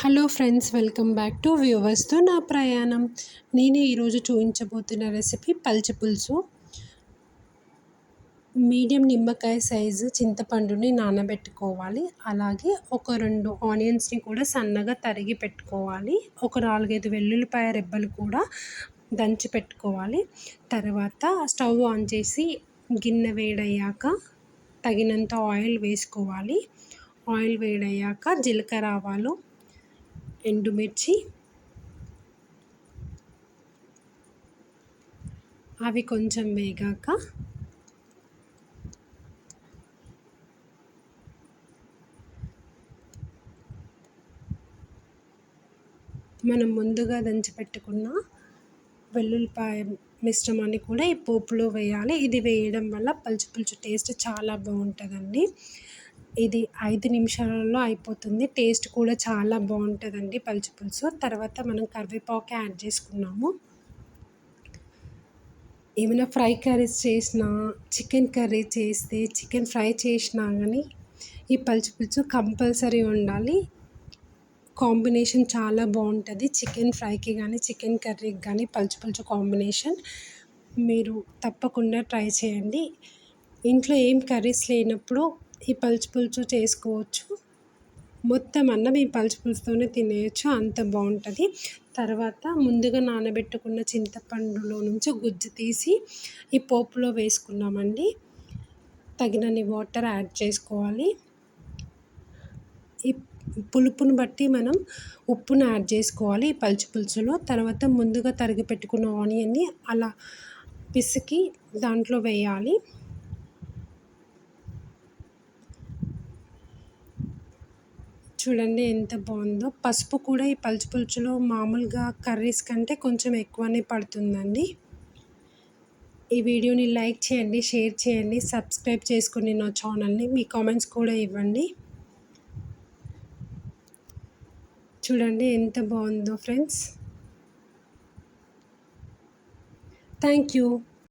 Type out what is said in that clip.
Hello friends welcome back to వ్యూవర్స్తో నా ప్రయాణం. నేను ఈరోజు చూపించబోతున్న రెసిపీ పల్చి పులుసు. మీడియం నిమ్మకాయ సైజు చింతపండుని నానబెట్టుకోవాలి. అలాగే ఒక రెండు ఆనియన్స్ని కూడా సన్నగా తరిగి పెట్టుకోవాలి. ఒక నాలుగైదు వెల్లుల్లిపాయ రెబ్బలు కూడా దంచి పెట్టుకోవాలి. తర్వాత స్టవ్ ఆన్ చేసి గిన్నె వేడయ్యాక తగినంత ఆయిల్ వేసుకోవాలి. ఆయిల్ వేడయ్యాక జీలకర్ర ఆవాలు ఎండుమిర్చి అవి కొంచెం వేగాక మనం ముందుగా దంచి పెట్టుకున్న వెల్లుల్లిపాయ మిశ్రమాన్ని కూడా ఈ పోపులో వేయాలి. ఇది వేయడం వల్ల పలుచు పులుచు టేస్ట్ చాలా బాగుంటుందండి. ఇది ఐదు నిమిషాలలో అయిపోతుంది. టేస్ట్ కూడా చాలా బాగుంటుందండి పలుచు పులుసు. తర్వాత మనం కరివేపాకు యాడ్ చేసుకున్నాము. ఏమైనా ఫ్రై కర్రీస్ చేసినా చికెన్ కర్రీ చేస్తే చికెన్ ఫ్రై చేసినా కానీ ఈ పలుచు పులుసు కంపల్సరీ ఉండాలి. కాంబినేషన్ చాలా బాగుంటుంది. చికెన్ ఫ్రైకి కానీ చికెన్ కర్రీకి కానీ పలుచు పలుచు కాంబినేషన్ మీరు తప్పకుండా ట్రై చేయండి. ఇంట్లో ఏం కర్రీస్ లేనప్పుడు ఈ పల్చు పులుసు చేసుకోవచ్చు. మొత్తం అన్నం ఈ పలుచు పులుసుతోనే తినేయచ్చు. అంత బాగుంటుంది. తర్వాత ముందుగా నానబెట్టుకున్న చింతపండులో నుంచి గుజ్జు తీసి ఈ పోపులో వేసుకున్నామండి. తగినన్ని వాటర్ యాడ్ చేసుకోవాలి. ఈ పులుపును బట్టి మనం ఉప్పును యాడ్ చేసుకోవాలి ఈ పలుచు పులుసులో. తర్వాత ముందుగా తరిగి పెట్టుకున్న ఆనియన్ని అలా పిసికి దాంట్లో వేయాలి. చూడండి ఎంత బాగుందో. పసుపు కూడా ఈ పలుచు పులుచులో మామూలుగా కర్రీస్ కంటే కొంచెం ఎక్కువనే పడుతుందండి. ఈ వీడియోని లైక్ చేయండి షేర్ చేయండి సబ్స్క్రైబ్ చేసుకుని నా ఛానల్ని మీ కామెంట్స్ కూడా ఇవ్వండి. చూడండి ఎంత బాగుందో ఫ్రెండ్స్. Thank you.